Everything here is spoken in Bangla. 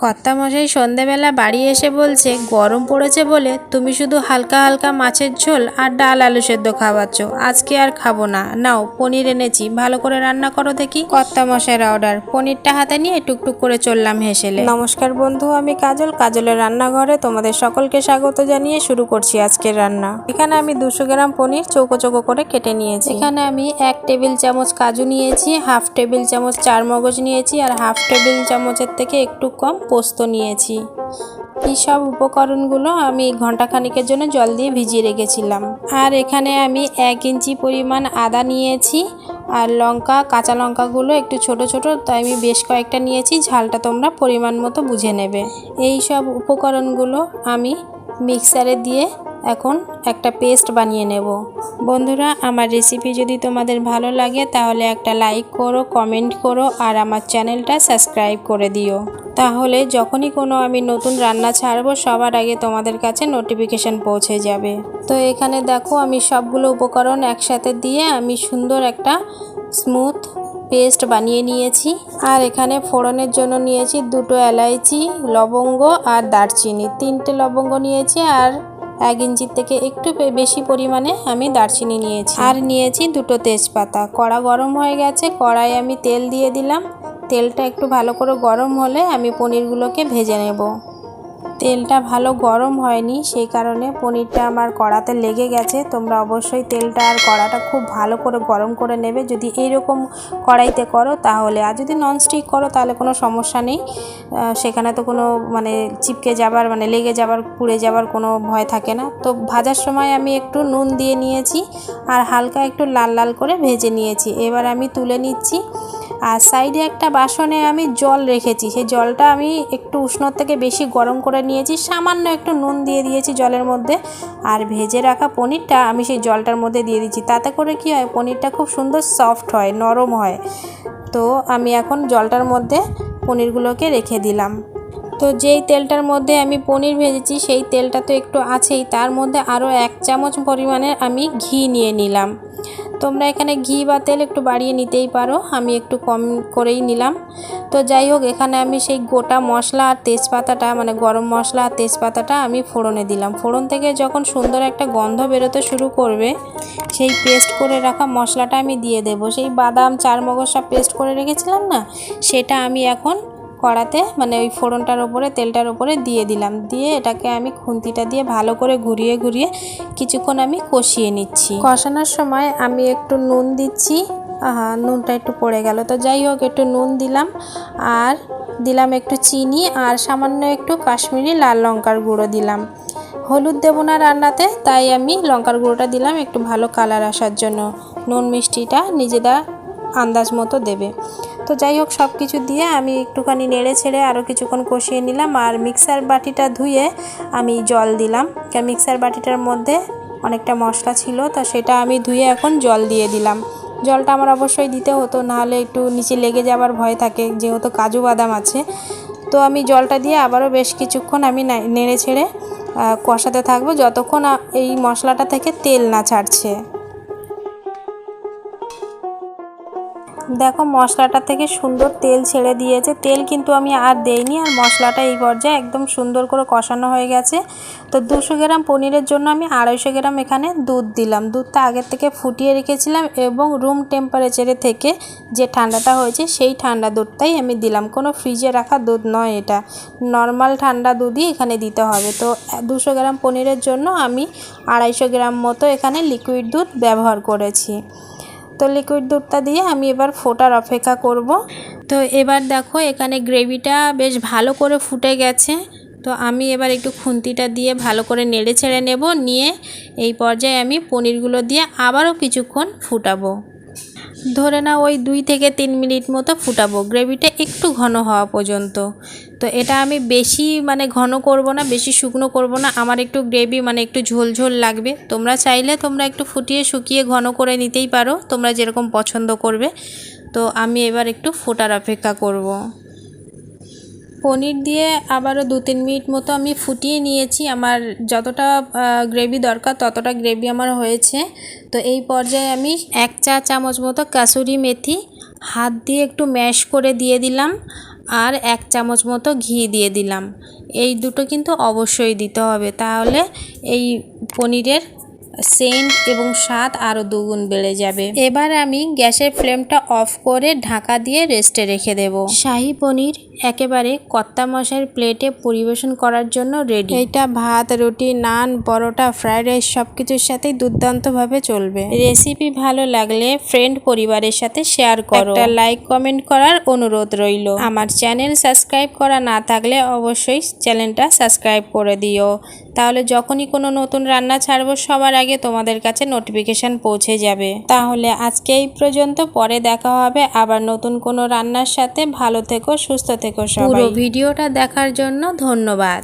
কর্তামশাই সন্ধেবেলা বাড়ি এসে বলছে গরম পড়েছে বলে তুমি শুধু হালকা হালকা মাছের ঝোল আর ডাল আলু সেদ্ধ খাওয়াচ্ছ। আজকে আর খাব না। নাও পনির এনেছি। ভালো করে রান্না করো দেখি। কর্তামশাইয়ের অর্ডার পনিরটা হাতে নিয়ে টুকটুক করে চললাম হেসেলে। নমস্কার বন্ধু আমি কাজল। কাজলের রান্নাঘরে তোমাদের সকলকে স্বাগত জানিয়ে শুরু করছি আজকের রান্না। এখানে আমি দুশো গ্রাম পনির চৌকো চৌকো করে কেটে নিয়েছি। এখানে আমি এক টেবিল চামচ কাজু নিয়েছি হাফ টেবিল চামচ চার মগজ নিয়েছি আর হাফ টেবিল চামচের থেকে একটু কম পোস্ত নিয়েছি। এই সব উপকরণগুলো আমি ঘন্টাখানিকের জন্য জল দিয়ে ভিজিয়ে রেখেছিলাম। আর এখানে আমি এক ইঞ্চি পরিমাণ আদা নিয়েছি আর লঙ্কা, কাঁচা লঙ্কাগুলো একটু ছোট ছোট, তাই আমি বেশ কয়েকটা নিয়েছি। ঝালটা তোমরা পরিমাণ মতো বুঝে নেবে। এই সব উপকরণগুলো আমি মিক্সারে দিয়ে এখন একটা পেস্ট বানিয়ে নেব। বন্ধুরা, আমার রেসিপি যদি তোমাদের ভালো লাগে, তাহলে একটা লাইক করো কমেন্ট করো, আর আমার চ্যানেলটা সাবস্ক্রাইব করে দিও। তাহলে যখনই কোনো আমি নতুন রান্না ছাড়বো, সবার আগে তোমাদের কাছে নোটিফিকেশান পৌঁছে যাবে। তো এখানে দেখো, আমি সবগুলো উপকরণ একসাথে দিয়ে আমি সুন্দর একটা স্মুথ পেস্ট বানিয়ে নিয়েছি। আর এখানে ফোড়নের জন্য নিয়েছি দুটো এলাইচি, লবঙ্গ আর দারচিনি। তিনটে লবঙ্গ নিয়েছি আর এক ইঞ্চির থেকে একটু বেশি পরিমাণে আমি দারচিনি নিয়েছি। আর নিয়েছি দুটো তেজপাতা। কড়া গরম হয়ে গেছে কড়াই আমি তেল দিয়ে দিলাম। তেলটা একটু ভালো করে গরম হলে আমি পনিরগুলোকে ভেজে নেব। তেলটা ভালো গরম হয়নি, সেই কারণে পনিরটা আমার কড়াতে লেগে গেছে। তোমরা অবশ্যই তেলটা আর কড়াটা খুব ভালো করে গরম করে নেবে। যদি এইরকম কড়াইতে করো তাহলে, আর যদি ননস্টিক করো তাহলে কোনো সমস্যা নেই। সেখানে তো কোনো মানে চিপকে যাবার মানে লেগে যাবার, পুড়ে যাবার কোনো ভয় থাকে না। তো ভাজার সময় আমি একটু নুন দিয়ে নিয়েছি আর হালকা একটু লাল লাল করে ভেজে নিয়েছি। এবার আমি তুলে নিচ্ছি আর সাইডে একটা বাসনে আমি জল রেখেছি। সেই জলটা আমি একটু উষ্ণ থেকে বেশি গরম করে নিয়েছি, সামান্য একটু নুন দিয়ে দিয়েছি জলের মধ্যে। আর ভেজে রাখা পনিরটা আমি সেই জলটার মধ্যে দিয়ে দিচ্ছি। তাতে করে কি হয়, পনিরটা খুব সুন্দর সফট হয়, নরম হয়। তো আমি এখন জলটার মধ্যে পনিরগুলোকে রেখে দিলাম। তো যেই তেলটার মধ্যে আমি পনির ভেজেছি, সেই তেলটা তো একটু আছেই। তার মধ্যে আরও এক চামচ পরিমাণে আমি ঘি নিয়ে নিলাম। তোমরা এখানে ঘি বা তেল একটু বাড়িয়ে নিতেই পারো। আমি একটু কম করেই নিলাম। তো যাই হোক, এখানে আমি সেই গোটা মশলা আর তেজপাতাটা মানে গরম মশলা আর তেজপাতাটা আমি ফোড়নে দিলাম। ফোড়ন থেকে যখন সুন্দর একটা গন্ধ বেরোতে শুরু করবে, সেই পেস্ট করে রাখা মশলাটা আমি দিয়ে দেবো। সেই বাদাম চার মগজটা পেস্ট করে রেখেছিলাম না, সেটা আমি এখন কড়াতে মানে ওই ফোড়নটার ওপরে, তেলটার ওপরে দিয়ে দিলাম। দিয়ে এটাকে আমি খুন্তিটা দিয়ে ভালো করে ঘুরিয়ে ঘুরিয়ে কিছুক্ষণ আমি কষিয়ে নিচ্ছি। কষানোর সময় আমি একটু নুন দিচ্ছি। নুনটা একটু পড়ে গেল। তো যাই হোক, একটু নুন দিলাম। আর দিলাম একটু চিনি আর সামান্য একটু কাশ্মীরি লাল লঙ্কার গুঁড়ো দিলাম। হলুদ দেবো না রান্নাতে, তাই আমি লঙ্কার গুঁড়োটা দিলাম একটু ভালো কালার আসার জন্য। নুন মিষ্টিটা নিজেরা আন্দাজ মতো দেবে। তো যাই হোক সব কিছু দিয়ে আমি একটুখানি নেড়ে ছেড়ে আরও কিছুক্ষণ কষিয়ে নিলাম আর মিক্সার বাটিটা ধুয়ে আমি জল দিলাম। কারণ মিক্সার বাটিটার মধ্যে অনেকটা মশলা ছিল, তা সেটা আমি ধুয়ে এখন জল দিয়ে দিলাম। জলটা আমার অবশ্যই দিতে হতো, নাহলে একটু নিচে লেগে যাবার ভয় থাকে, যেহেতু কাজু বাদাম আছে। তো আমি জলটা দিয়ে আবারও বেশ কিছুক্ষণ আমি নেড়ে ছেড়ে কষাতে থাকব, যতক্ষণ এই মশলাটা থেকে তেল না ছাড়ছে। দেখো, মশলাটা থেকে সুন্দর তেল ছেড়ে দিয়েছে। তেল কিন্তু আমি আর দেইনি, আর মশলাটা এই পর্যায়ে একদম সুন্দর করে কষানো হয়ে গেছে। তো দুশো গ্রাম পনিরের জন্য আমি আড়াইশো গ্রাম এখানে দুধ দিলাম। দুধটা আগের থেকে ফুটিয়ে রেখেছিলাম এবং রুম টেম্পারেচারে থেকে যে ঠান্ডাটা হয়েছে, সেই ঠান্ডা দুধটাই আমি দিলাম। কোনো ফ্রিজে রাখা দুধ নয় এটা। নর্মাল ঠান্ডা দুধই এখানে দিতে হবে। তো দুশো গ্রাম পনিরের জন্য আমি আড়াইশো গ্রাম মতো এখানে লিকুইড দুধ ব্যবহার করেছি। তো লিকুইড দুধটা দিয়ে আমি এবার ফোটার অপেক্ষা করব। তো এবার দেখো, এখানে গ্রেভিটা বেশ ভালো করে ফুটে গেছে। তো আমি এবার একটু খুন্তিটা দিয়ে ভালো করে নেড়ে ছেড়ে নেব। নিয়ে এই পর্যায়ে আমি পনিরগুলো দিয়ে আবারও কিছুক্ষণ ফুটাবো। ধরে না ওই দুই থেকে তিন মিনিট মতো ফুটাবো। গ্রেভিটা একটু ঘন হওয়া পর্যন্ত। তো এটা আমি বেশি মানে ঘন করব না, বেশি শুকনো করব না। আমার একটু গ্রেভি মানে একটু ঝোলঝোল ঝোল লাগবে। তোমরা চাইলে তোমরা একটু ফুটিয়ে শুকিয়ে ঘন করে নিতেই পারো। তোমরা যেরকম পছন্দ করবে। তো আমি এবার একটু ফোটার অপেক্ষা করব। পনির দিয়ে আবারও দু তিন মিনিট মতো আমি ফুটিয়ে নিয়েছি। আমার যতটা গ্রেভি দরকার ততটা গ্রেভি আমার হয়েছে। তো এই পর্যায়ে আমি এক চা চামচ মতো কাসুরি মেথি, হাত দিয়ে একটু ম্যাশ করে দিয়ে দিলাম আর এক চামচ মতো ঘি দিয়ে দিলাম। এই দুটো কিন্তু অবশ্যই দিতে হবে। তাহলে এই পনিরের সেন্ট এবং স্বাদ আরও দুগুণ বেড়ে যাবে। এবার আমি গ্যাসের ফ্লেমটা অফ করে ঢাকা দিয়ে রেস্টে রেখে দেব। শাহি পনির একেবারে কত্তা মশাইয়ের প্লেটে পরিবেশন করার জন্য রেডি এটা ভাত রুটি নান পরোটা ফ্রাইড রাইস সব কিছুর সাথেই দুর্দান্তভাবে চলবে। রেসিপি ভালো লাগলে ফ্রেন্ড পরিবারের সাথে শেয়ার করো। একটা লাইক কমেন্ট করার অনুরোধ রইল। আমার চ্যানেল সাবস্ক্রাইব করা না থাকলে অবশ্যই চ্যানেলটা সাবস্ক্রাইব করে দিও। তাহলে যখনই কোনো নতুন রান্না ছাড়বো সবার আগে তোমাদের কাছে নোটিফিকেশন পৌঁছে যাবে। তাহলে আজকে এই পর্যন্ত পরে দেখা হবে আবার নতুন কোনো রান্নার সাথে। ভালো থেকো সুস্থ থেকো সবাই। পুরো ভিডিওটা দেখার জন্য ধন্যবাদ।